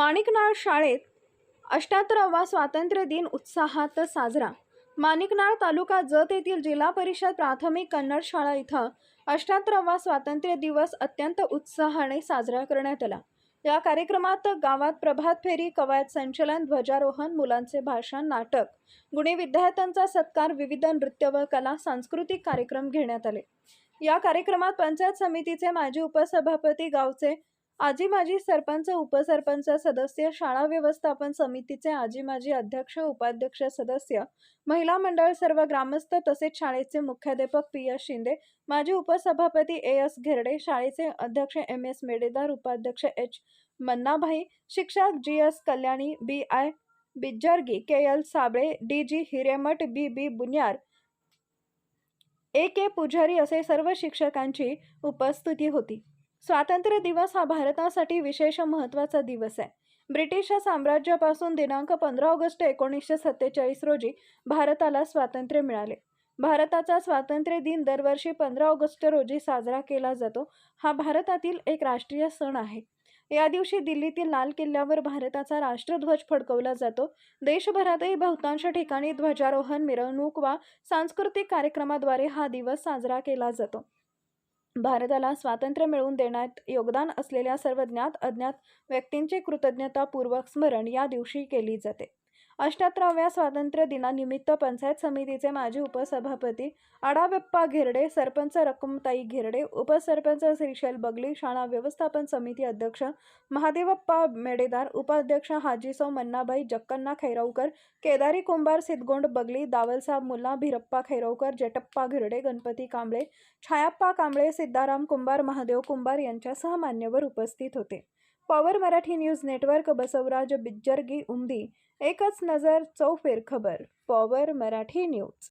माणिकनाळ शाळेत अष्ट्याहत्तरावा स्वातंत्र्य दिन उत्साहात साजरा. माणिकनाळ तालुका जत येथील जिल्हा परिषद प्राथमिक कन्नड शाळा इथं अष्ट्याहत्तरावा स्वातंत्र्य दिवस अत्यंत उत्साहाने साजरा करण्यात आला. या कार्यक्रमात गावात प्रभात फेरी कवायत संचलन ध्वजारोहण मुलांचे भाषण नाटक गुणी विद्यार्थ्यांचा सत्कार विविध नृत्य व कला सांस्कृतिक कार्यक्रम घेण्यात आले. या कार्यक्रमात पंचायत समितीचे माजी उपसभापती गावचे आजी माजी सरपंच उपसरपंच सदस्य शाळा व्यवस्थापन समितीचे आजी माजी अध्यक्ष उपाध्यक्ष सदस्य महिला मंडळ सर्व ग्रामस्थ तसेच शाळेचे मुख्याध्यापक पी एस शिंदे माजी उपसभापती ए एस घेरडे शाळेचे अध्यक्ष एम एस मेडेदार उपाध्यक्ष एच मन्नाभाई शिक्षक G S Kalyani B I Bijjargi K L Sable D G Hiremath B B Bunyar A K Pujari असे सर्व शिक्षकांची उपस्थिती होती. स्वातंत्र्य दिवस हा भारतासाठी विशेष महत्त्वाचा दिवस आहे. ब्रिटिश साम्राज्यापासून दिनांक पंधरा ऑगस्ट एकोणीसशे सत्तेचाळीस रोजी भारताला स्वातंत्र्य मिळाले. भारताचा स्वातंत्र्य दिन दरवर्षी पंधरा ऑगस्ट रोजी साजरा केला जातो. हा भारतातील एक राष्ट्रीय सण आहे. या दिवशी दिल्लीतील लाल किल्ल्यावर भारताचा राष्ट्रध्वज फडकवला जातो. देशभरातही बहुतांश ठिकाणी ध्वजारोहण मिरवणूक वा सांस्कृतिक कार्यक्रमाद्वारे हा दिवस साजरा केला जातो. भारताला स्वातंत्र्य मिळवून देण्यात योगदान असलेल्या सर्व ज्ञात अज्ञात व्यक्तींचे कृतज्ञतापूर्वक स्मरण या दिवशी केली जाते. अष्ट्याहत्तराव्या स्वातंत्र्य दिनानिमित्त पंचायत समितीचे माजी उपसभापती आडाबप्पा घेरडे सरपंच रकमताई घेरडे उपसरपंच श्रीशैल बगली शाळा व्यवस्थापन समिती अध्यक्ष महादेवप्पा मेडेदार उपाध्यक्ष हाजीसो मन्नाबाई जक्कन्ना खैरवकर केदारी कुंभार सिद्धगोंड बगली दावलसाब मुल्ला भिरप्पा खैरवकर जेटप्पा घेरडे गणपती कांबळे छायाप्पा कांबळे सिद्धाराम कुंभार महादेव कुंभार यांच्यासह मान्यवर उपस्थित होते. Power Marathi news network Basavaraj Bijjargi Umadi एकच नजर चौफेर खबर पॉवर मराठी न्यूज.